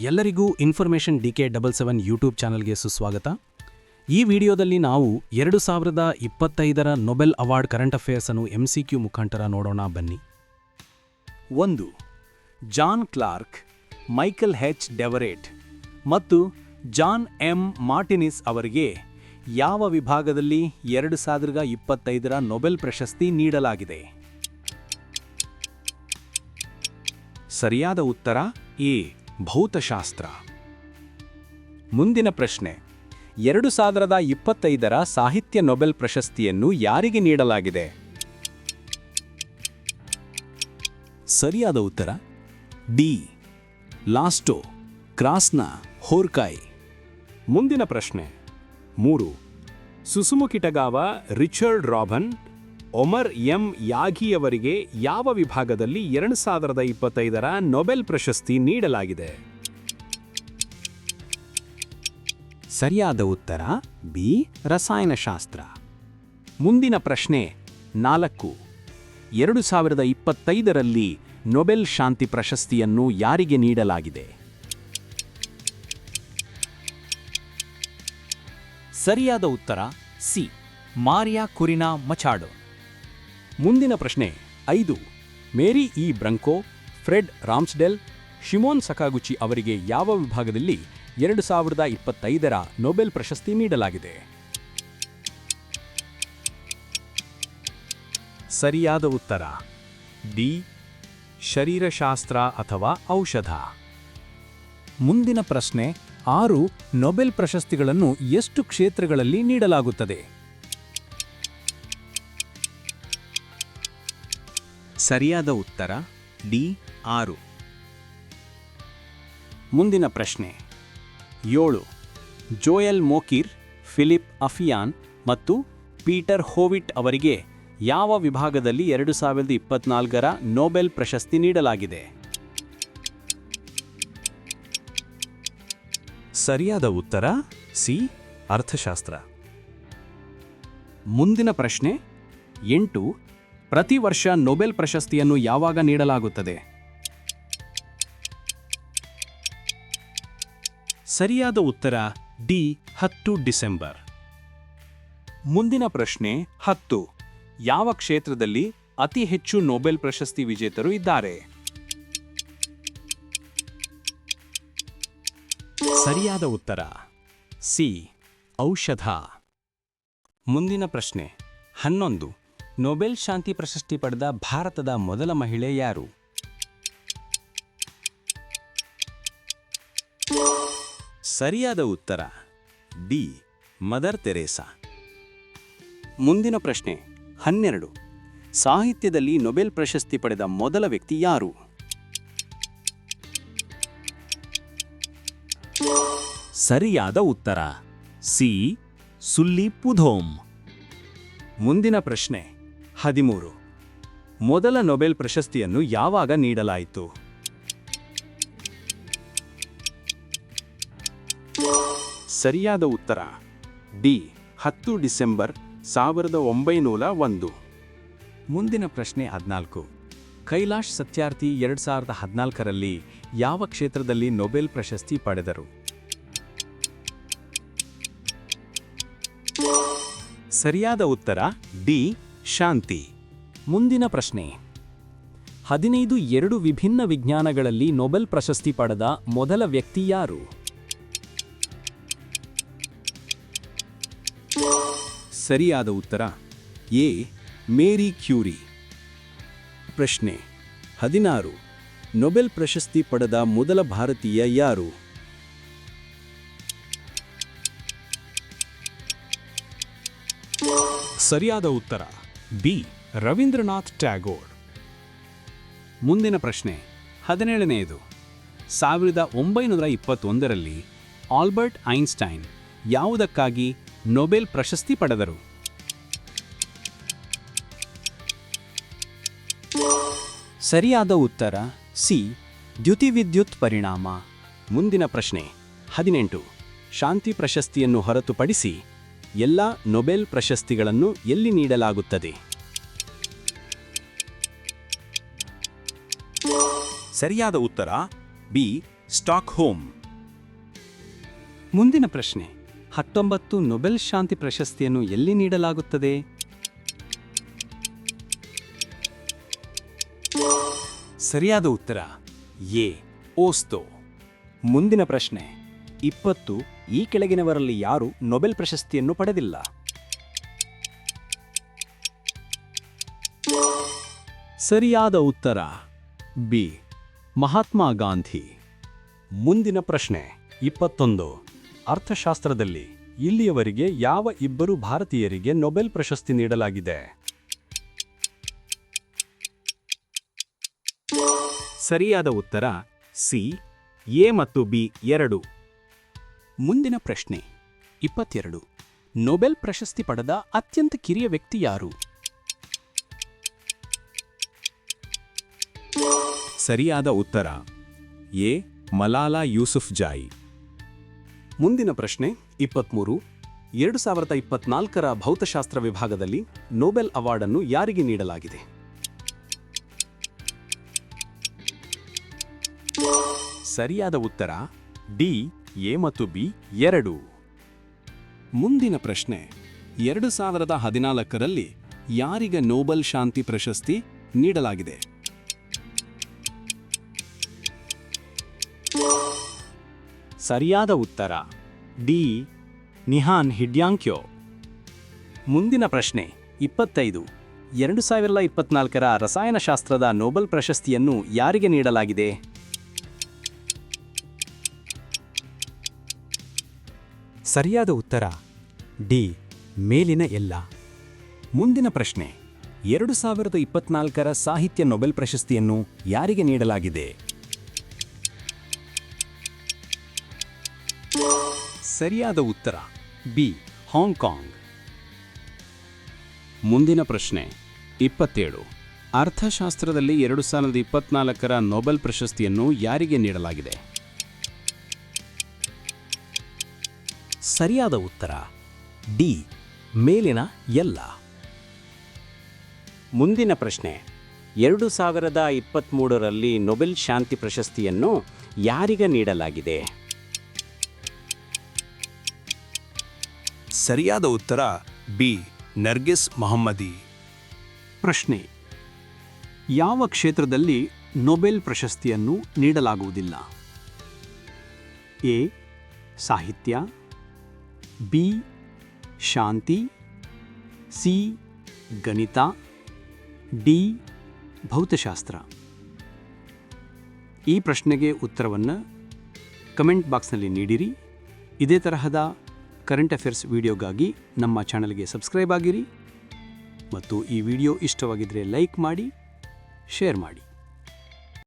ಎಲ್ಲರಿಗೂ information D K double seven YouTube ಚಾನಲ್ಗೆ ಸುಸ್ವಾಗತ. ಈ ವಿಡಿಯೋದಲ್ಲಿ ನಾವು ಎರಡು ಸಾವಿರದ ಇಪ್ಪತ್ತೈದರ ನೊಬೆಲ್ ಅವಾರ್ಡ್ ಕರೆಂಟ್ ಅಫೇರ್ಸ್ ಅನ್ನು ಎಂ ಸಿ ಕ್ಯೂ ಮುಖಾಂತರ ನೋಡೋಣ ಬನ್ನಿ. ಒಂದು, John Clarke, Michel H Devoret ಮತ್ತು ಜಾನ್ ಎಂ ಮಾರ್ಟಿನಿಸ್ ಅವರಿಗೆ ಯಾವ ವಿಭಾಗದಲ್ಲಿ ಎರಡು ಸಾವಿರದ ಇಪ್ಪತ್ತೈದರ ನೊಬೆಲ್ ಪ್ರಶಸ್ತಿ ನೀಡಲಾಗಿದೆ? ಸರಿಯಾದ ಉತ್ತರ, ಎ. ಭೌತಶಾಸ್ತ್ರ. ಮುಂದಿನ ಪ್ರಶ್ನೆ. ಎರಡು ಸಾವಿರದ ಇಪ್ಪತ್ತೈದರ ಸಾಹಿತ್ಯ ನೊಬೆಲ್ ಪ್ರಶಸ್ತಿಯನ್ನು ಯಾರಿಗೆ ನೀಡಲಾಗಿದೆ? ಸರಿಯಾದ ಉತ್ತರ? ಡಿ. Laszlo, Krasznahorkai. ಮುಂದಿನ ಪ್ರಶ್ನೆ. ಮೂರು. Susumu Kitagawa Richard Robson Omar M ಯಾಘಿಯವರಿಗೆ ಯಾವ ವಿಭಾಗದಲ್ಲಿ ಎರಡು ಸಾವಿರದ ಇಪ್ಪತ್ತೈದರ ನೊಬೆಲ್ ಪ್ರಶಸ್ತಿ ನೀಡಲಾಗಿದೆ? ಸರಿಯಾದ ಉತ್ತರ, ಬಿ, ರಸಾಯನಶಾಸ್ತ್ರ. ಮುಂದಿನ ಪ್ರಶ್ನೆ, ನಾಲ್ಕು. ಎರಡು ಸಾವಿರದ ಇಪ್ಪತ್ತೈದರಲ್ಲಿ ನೊಬೆಲ್ ಶಾಂತಿ ಪ್ರಶಸ್ತಿಯನ್ನು ಯಾರಿಗೆ ನೀಡಲಾಗಿದೆ? ಸರಿಯಾದ ಉತ್ತರ, ಸಿ, ಮಾರಿಯಾ ಕುರಿನಾ ಮಚಾಡೋ. ಮುಂದಿನ ಪ್ರಶ್ನೆ ಐದು. Mary E. Brunkow, Fred Ramsdell, Shimon Sakaguchi ಅವರಿಗೆ ಯಾವ ವಿಭಾಗದಲ್ಲಿ ಎರಡು ಸಾವಿರದ ಇಪ್ಪತ್ತೈದರ ನೊಬೆಲ್ ಪ್ರಶಸ್ತಿ ನೀಡಲಾಗಿದೆ? ಸರಿಯಾದ ಉತ್ತರ. ಡಿ. ಶರೀರಶಾಸ್ತ್ರ ಅಥವಾ ಔಷಧ. ಮುಂದಿನ ಪ್ರಶ್ನೆ ಆರು ನೊಬೆಲ್ ಪ್ರಶಸ್ತಿಗಳನ್ನು ಎಷ್ಟು ಕ್ಷೇತ್ರಗಳಲ್ಲಿ ನೀಡಲಾಗುತ್ತದೆ? ಸರಿಯಾದ ಉತ್ತರ ಡಿ ಆರು. ಮುಂದಿನ ಪ್ರಶ್ನೆ. ಏಳು. ಜೋಯಲ್ ಮೋಕಿರ್, ಫಿಲಿಪ್ ಅಫಿಯಾನ್ ಮತ್ತು ಪೀಟರ್ ಹೋವಿಟ್ ಅವರಿಗೆ ಯಾವ ವಿಭಾಗದಲ್ಲಿ ಎರಡು ಸಾವಿರದ ಇಪ್ಪತ್ನಾಲ್ಕರ ನೋಬೆಲ್ ಪ್ರಶಸ್ತಿ ನೀಡಲಾಗಿದೆ? ಸರಿಯಾದ ಉತ್ತರ ಸಿ, ಅರ್ಥಶಾಸ್ತ್ರ. ಮುಂದಿನ ಪ್ರಶ್ನೆ, ಎಂಟು ಪ್ರತಿ ವರ್ಷ ನೊಬೆಲ್ ಪ್ರಶಸ್ತಿಯನ್ನು ಯಾವಾಗ ನೀಡಲಾಗುತ್ತದೆ? ಸರಿಯಾದ ಉತ್ತರ ಡಿ, ಹತ್ತು ಡಿಸೆಂಬರ್. ಮುಂದಿನ ಪ್ರಶ್ನೆ ಹತ್ತು. ಯಾವ ಕ್ಷೇತ್ರದಲ್ಲಿ ಅತಿ ಹೆಚ್ಚು ನೊಬೆಲ್ ಪ್ರಶಸ್ತಿ ವಿಜೇತರು ಇದ್ದಾರೆ? ಸರಿಯಾದ ಉತ್ತರ ಸಿ, ಔಷಧ. ಮುಂದಿನ ಪ್ರಶ್ನೆ ಹನ್ನೊಂದು. ನೊಬೆಲ್ ಶಾಂತಿ ಪ್ರಶಸ್ತಿ ಪಡೆದ ಭಾರತದ ಮೊದಲ ಮಹಿಳೆ ಯಾರು? ಸರಿಯಾದ ಉತ್ತರ, ಡಿ, ಮದರ್ ತೆರೇಸಾ. ಮುಂದಿನ ಪ್ರಶ್ನೆ, ಹನ್ನೆರಡು. ಸಾಹಿತ್ಯದಲ್ಲಿ ನೊಬೆಲ್ ಪ್ರಶಸ್ತಿ ಪಡೆದ ಮೊದಲ ವ್ಯಕ್ತಿ ಯಾರು? ಸರಿಯಾದ ಉತ್ತರ, ಸಿ, ಸುಲ್ಲಿ ಪುಧೋಮ್. ಮುಂದಿನ ಪ್ರಶ್ನೆ ಹದಿಮೂರು. ಮೊದಲ ನೊಬೆಲ್ ಪ್ರಶಸ್ತಿಯನ್ನು ಯಾವಾಗ ನೀಡಲಾಯಿತು? ಸರಿಯಾದ ಉತ್ತರ. ಡಿ, ಹತ್ತು ಡಿಸೆಂಬರ್ ಸಾವಿರದ ಒಂಬೈನೂರ ಒಂದು. ಮುಂದಿನ ಪ್ರಶ್ನೆ ಹದಿನಾಲ್ಕು. ಕೈಲಾಶ್ ಸತ್ಯಾರ್ಥಿ ಎರಡು ಸಾವಿರದ ಹದಿನಾಲ್ಕರಲ್ಲಿ ಯಾವ ಕ್ಷೇತ್ರದಲ್ಲಿ ನೊಬೆಲ್ ಪ್ರಶಸ್ತಿ ಪಡೆದರು? ಸರಿಯಾದ ಉತ್ತರ, ಡಿ ಶಾಂತಿ. ಮುಂದಿನ ಪ್ರಶ್ನೆ. ಹದಿನೈದು ಎರಡು ವಿಭಿನ್ನ ವಿಜ್ಞಾನಗಳಲ್ಲಿ ನೊಬೆಲ್ ಪ್ರಶಸ್ತಿ ಪಡೆದ ಮೊದಲ ವ್ಯಕ್ತಿ ಯಾರು? ಸರಿಯಾದ ಉತ್ತರ. ಎ. Marie Curie. ಪ್ರಶ್ನೆ. ಹದಿನಾರು. ನೊಬೆಲ್ ಪ್ರಶಸ್ತಿ ಪಡೆದ ಮೊದಲ ಭಾರತೀಯ ಯಾರು? ಸರಿಯಾದ ಉತ್ತರ. ಬಿ. ರವೀಂದ್ರನಾಥ್ ಟ್ಯಾಗೋರ್. ಮುಂದಿನ ಪ್ರಶ್ನೆ, ಹದಿನೇಳನೆಯದು. ಸಾವಿರದ ಒಂಬೈನೂರ ಇಪ್ಪತ್ತೊಂದರಲ್ಲಿ ಆಲ್ಬರ್ಟ್ ಐನ್ಸ್ಟೈನ್ ಯಾವುದಕ್ಕಾಗಿ ನೊಬೆಲ್ ಪ್ರಶಸ್ತಿ ಪಡೆದರು? ಸರಿಯಾದ ಉತ್ತರ, ಸಿ. ದ್ಯುತಿವಿದ್ಯುತ್ ಪರಿಣಾಮ. ಮುಂದಿನ ಪ್ರಶ್ನೆ, ಹದಿನೆಂಟು. ಶಾಂತಿ ಪ್ರಶಸ್ತಿಯನ್ನು ಹೊರತುಪಡಿಸಿ ಎಲ್ಲ ನೊಬೆಲ್ ಪ್ರಶಸ್ತಿಗಳನ್ನು ಎಲ್ಲಿ ನೀಡಲಾಗುತ್ತದೆ? ಸರಿಯಾದ ಉತ್ತರ, ಬಿ ಸ್ಟಾಕ್ ಹೋಮ್ ಮುಂದಿನ ಪ್ರಶ್ನೆ, ಹತ್ತೊಂಬತ್ತು ನೊಬೆಲ್ ಶಾಂತಿ ಪ್ರಶಸ್ತಿಯನ್ನು ಎಲ್ಲಿ ನೀಡಲಾಗುತ್ತದೆ? ಸರಿಯಾದ ಉತ್ತರ, ಎ ಓಸ್ತೋ ಮುಂದಿನ ಪ್ರಶ್ನೆ, ಇಪ್ಪತ್ತು ಈ ಕೆಳಗಿನವರಲ್ಲಿ ಯಾರು ನೊಬೆಲ್ ಪ್ರಶಸ್ತಿಯನ್ನು ಪಡೆದಿಲ್ಲ. ಸರಿಯಾದ ಉತ್ತರ. ಬಿ. ಮಹಾತ್ಮ ಗಾಂಧಿ. ಮುಂದಿನ ಪ್ರಶ್ನೆ, ಇಪ್ಪತ್ತೊಂದು. ಅರ್ಥಶಾಸ್ತ್ರದಲ್ಲಿ ಇಲ್ಲಿಯವರೆಗೆ ಯಾವ ಇಬ್ಬರು ಭಾರತೀಯರಿಗೆ ನೊಬೆಲ್ ಪ್ರಶಸ್ತಿ ನೀಡಲಾಗಿದೆ? ಸರಿಯಾದ ಉತ್ತರ, ಸಿ. ಎ ಮತ್ತು ಬಿ ಎರಡು. ಮುಂದಿನ ಪ್ರಶ್ನೆ. ಇಪ್ಪತ್ತೆರಡು. ನೊಬೆಲ್ ಪ್ರಶಸ್ತಿ ಪಡೆದ ಅತ್ಯಂತ ಕಿರಿಯ ವ್ಯಕ್ತಿ ಯಾರು? ಸರಿಯಾದ ಉತ್ತರ. ಎ. ಮಲಾಲಾ ಯೂಸುಫ್ ಜಾಯಿ. ಮುಂದಿನ ಪ್ರಶ್ನೆ ಇಪ್ಪತ್ಮೂರು. ಎರಡು ಸಾವಿರದ ಇಪ್ಪತ್ನಾಲ್ಕರ ಭೌತಶಾಸ್ತ್ರ ವಿಭಾಗದಲ್ಲಿ ನೊಬೆಲ್ ಅವಾರ್ಡನ್ನು ಯಾರಿಗೆ ನೀಡಲಾಗಿದೆ? ಸರಿಯಾದ ಉತ್ತರ. ಡಿ. ಎ ಮತ್ತು ಬಿ ಎರಡು. ಮುಂದಿನ ಪ್ರಶ್ನೆ, ಎರಡು ಸಾವಿರದ ಹದಿನಾಲ್ಕರಲ್ಲಿ ಯಾರಿಗೆ ನೋಬಲ್ ಶಾಂತಿ ಪ್ರಶಸ್ತಿ ನೀಡಲಾಗಿದೆ? ಸರಿಯಾದ ಉತ್ತರ, ಡಿ, ನಿಹಾನ್ ಹಿಡ್ಯಾಂಕ್ಯೋ. ಮುಂದಿನ ಪ್ರಶ್ನೆ, ಇಪ್ಪತ್ತೈದು, ಎರಡು ಸಾವಿರದ ಇಪ್ಪತ್ನಾಲ್ಕರ ರಸಾಯನಶಾಸ್ತ್ರದ ನೋಬಲ್ ಪ್ರಶಸ್ತಿಯನ್ನು ಯಾರಿಗೆ ನೀಡಲಾಗಿದೆ? ಸರಿಯಾದ ಉತ್ತರ? ಡಿ, ಮೇಲಿನ ಎಲ್ಲ. ಮುಂದಿನ ಪ್ರಶ್ನೆ. ಎರಡು ಸಾವಿರದ ಇಪ್ಪತ್ನಾಲ್ಕರ ಸಾಹಿತ್ಯ ನೊಬೆಲ್ ಪ್ರಶಸ್ತಿಯನ್ನು ಯಾರಿಗೆ ನೀಡಲಾಗಿದೆ? ಸರಿಯಾದ ಉತ್ತರ. B, Hong Kong. ಮುಂದಿನ ಪ್ರಶ್ನೆ. ಇಪ್ಪತ್ತೇಳು. ಅರ್ಥಶಾಸ್ತ್ರದಲ್ಲಿ ಎರಡು ಸಾವಿರದ ಇಪ್ಪತ್ನಾಲ್ಕರ ನೊಬೆಲ್ ಪ್ರಶಸ್ತಿಯನ್ನು ಯಾರಿಗೆ ನೀಡಲಾಗಿದೆ? ಸರಿಯಾದ ಉತ್ತರ. ಡಿ. ಮೇಲಿನ ಎಲ್ಲ. ಮುಂದಿನ ಪ್ರಶ್ನೆ. ಎರಡು ಸಾವಿರದ ಇಪ್ಪತ್ತ್ಮೂರರಲ್ಲಿ ನೊಬೆಲ್ ಶಾಂತಿ ಪ್ರಶಸ್ತಿಯನ್ನು ಯಾರಿಗೆ ನೀಡಲಾಗಿದೆ? ಸರಿಯಾದ ಉತ್ತರ ಬಿ. ನರ್ಗಿಸ್ ಮೊಹಮ್ಮದಿ. ಪ್ರಶ್ನೆ. ಯಾವ ಕ್ಷೇತ್ರದಲ್ಲಿ ನೊಬೆಲ್ ಪ್ರಶಸ್ತಿಯನ್ನು ನೀಡಲಾಗುವುದಿಲ್ಲ? ಎ. ಸಾಹಿತ್ಯ. ಬಿ ಶಾಂತಿ ಸಿ ಗಣಿತ ಡಿ ಭೌತಶಾಸ್ತ್ರ. ಈ ಪ್ರಶ್ನೆಗೆ ಉತ್ತರವನ್ನು ಕಮೆಂಟ್ ಬಾಕ್ಸ್ನಲ್ಲಿ ನೀಡಿರಿ. ಇದೇ ತರಹದ ಕರೆಂಟ್ ಅಫೇರ್ಸ್ ವಿಡಿಯೋಗಾಗಿ ನಮ್ಮ ಚಾನಲ್ಗೆ ಸಬ್ಸ್ಕ್ರೈಬ್ ಆಗಿರಿ. ಮತ್ತು ಈ ವಿಡಿಯೋ ಇಷ್ಟವಾಗಿದ್ದರೆ ಲೈಕ್ ಮಾಡಿ, ಶೇರ್ ಮಾಡಿ.